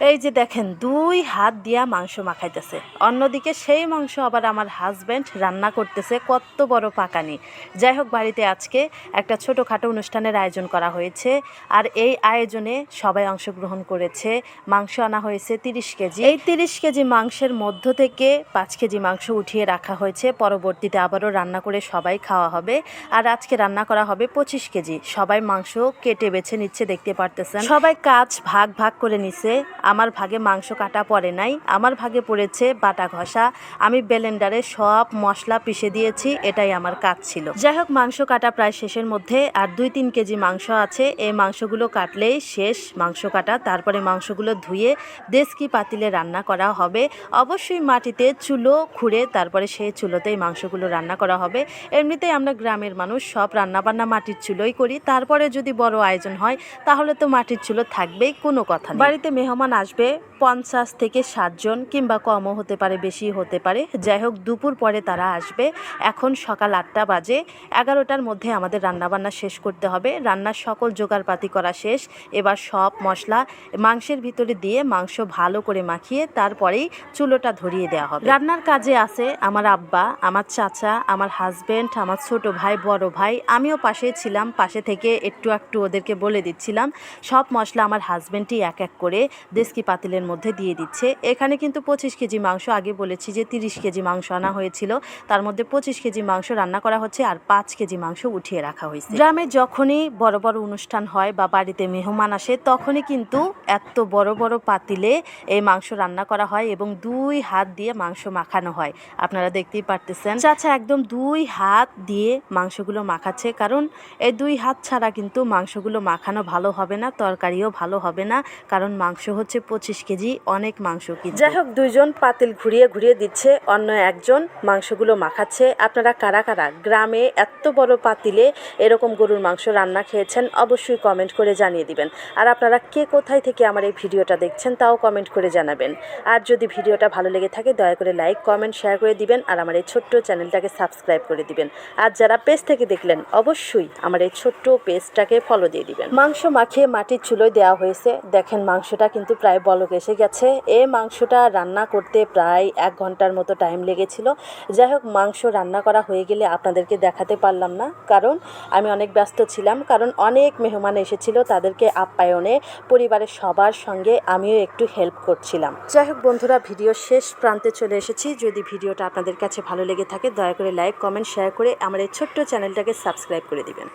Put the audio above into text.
এই যে দেখেন, দুই হাত দিয়া মাংস মাখাইতেছে। অন্যদিকে সেই মাংস আবার আমার হাজব্যান্ড রান্না করতেছে, কত বড় পাকানি। যাই হোক, বাড়িতে আজকে একটা ছোটোখাটো অনুষ্ঠানের আয়োজন করা হয়েছে, আর এই আয়োজনে সবাই অংশগ্রহণ করেছে। মাংস আনা হয়েছে তিরিশ কেজি। এই তিরিশ কেজি মাংসের মধ্য থেকে পাঁচ কেজি মাংস উঠিয়ে রাখা হয়েছে। পরবর্তীতে আবারও রান্না করে সবাই খাওয়া হবে। আর আজকে রান্না করা হবে পঁচিশ কেজি। সবাই মাংস কেটে বেছে নিচ্ছে, দেখতে পারতেছেন। সবাই কাজ ভাগ ভাগ করে নিছে। আমার ভাগে মাংস কাটা পড়ে নাই, আমার ভাগে পড়েছে বাটা ঘষা, আমি ব্লেন্ডারে সব মশলা পিষে দিয়েছি, এটাই আমার কাজ ছিল। যাই হোক মাংস কাটা প্রায় শেষের মধ্যে, আর দুই তিন কেজি মাংস আছে, এই মাংসগুলো কাটলেই শেষ। মাংস কাটা, তারপরে মাংসগুলো ধুয়ে দেশকি পাতিলে রান্না করা হবে। অবশ্যই মাটিতে চুলো খুঁড়ে, তারপরে সেই চুলোতেই মাংসগুলো রান্না করা হবে। এমনিতেই আমরা গ্রামের মানুষ, সব রান্নাবান্না মাটির চুলোই করি। তারপরে যদি বড় আয়োজন হয়, তাহলে তো মাটির চুলো থাকবেই, কোনো কথা বাড়িতে মেহমান আসবে। পঞ্চাশ থেকে ষাটজন কিংবা কমও হতে পারে বেশি হতে পারে। যাই হোক, দুপুর পরে তারা আসবে। এখন সকাল আটটা বাজে। এগারোটার মধ্যে আমাদের রান্নাবান্না শেষ করতে হবে। রান্নার সকল জোগাড়পাতি করা শেষ। এবার সব মশলা মাংসের ভিতরে দিয়ে মাংস ভালো করে মাখিয়ে তারপরেই চুলোটা ধরিয়ে দেওয়া হবে। রান্নার কাজে আছে আমার আব্বা, আমার চাচা, আমার হাজবেন্ড, আমার ছোট ভাই, বড় ভাই। আমিও পাশে ছিলাম। পাশে থেকে একটু একটু ওদেরকে বলে দিচ্ছিলাম। সব মশলা আমার হাজব্যান্ডই এক এক করে দেশকি পাতিলের মধ্যে দিয়ে দিচ্ছে। এখানে কিন্তু পঁচিশ কেজি মাংস, আগে বলেছি যে তিরিশ কেজি মাংস আনা হয়েছিল। তার মধ্যে পঁচিশ কেজি মাংস রান্না করা হচ্ছে আর পাঁচ কেজি মাংস উঠিয়ে রাখা হয়েছে। গ্রামে যখনই বড় বড় অনুষ্ঠান হয় বা বাড়িতে মেহমান আসে, তখনই কিন্তু এত বড় বড় পাতিলে এই মাংস রান্না করা হয় এবং দুই হাত দিয়ে মাংস মাখানো হয়। আপনারা দেখতেই পারতেছেন। চাচা একদম দুই হাত দিয়ে মাংসগুলো মাখাচ্ছে। কারণ এই দুই হাত ছাড়া কিন্তু মাংসগুলো মাখানো ভালো হবে না, তরকারিও ভালো হবে না। কারণ মাংস হচ্ছে পঁচিশ কেজি অনেক মাংস কিন্তু। যাই হোক, দুইজন পাতিল ঘুরিয়ে ঘুরিয়ে দিচ্ছে, অন্য একজন মাংসগুলো মাখাচ্ছে। আপনারা কারা কারা গ্রামে এত বড় পাতিলে এরকম গরুর মাংস রান্না খেয়েছেন, অবশ্যই কমেন্ট করে জানিয়ে দিবেন। আর আপনারা কে কোথায় থেকে আমার এই ভিডিওটা দেখছেন, তাও কমেন্ট করে জানাবেন। আর যদি ভিডিওটা ভালো লেগে থাকে, দয়া করে লাইক কমেন্ট শেয়ার করে দিবেন আর আমার এই ছোট্ট চ্যানেলটাকে সাবস্ক্রাইব করে দিবেন। আর যারা পেজ থেকে দেখলেন, অবশ্যই আমার এই ছোট্ট পেজটাকে ফলো দিয়ে দিবেন। মাংস মাখিয়ে মাটির চুলোয় দেওয়া হয়েছে। দেখেন মাংসটা কিন্তু প্রায় বলক এসে গেছে। এ মাংসটা রান্না করতে প্রায় এক ঘণ্টার মতো টাইম লেগেছিল। যাই হোক, মাংস রান্না করা হয়ে গেলে আপনাদেরকে দেখাতে পারলাম না। কারণ আমি অনেক ব্যস্ত ছিলাম। কারণ অনেক মেহমান এসেছিল তাদেরকে আপ্যায়নে। পরিবারের সবার সঙ্গে আমিও একটু হেল্প করছিলাম। যাই হোক বন্ধুরা, ভিডিও শেষ প্রান্তে চলে এসেছি। যদি ভিডিওটা আপনাদের কাছে ভালো লেগে থাকে, দয়া করে লাইক কমেন্ট শেয়ার করে আমার এই ছোট্ট চ্যানেলটাকে সাবস্ক্রাইব করে দিবেন।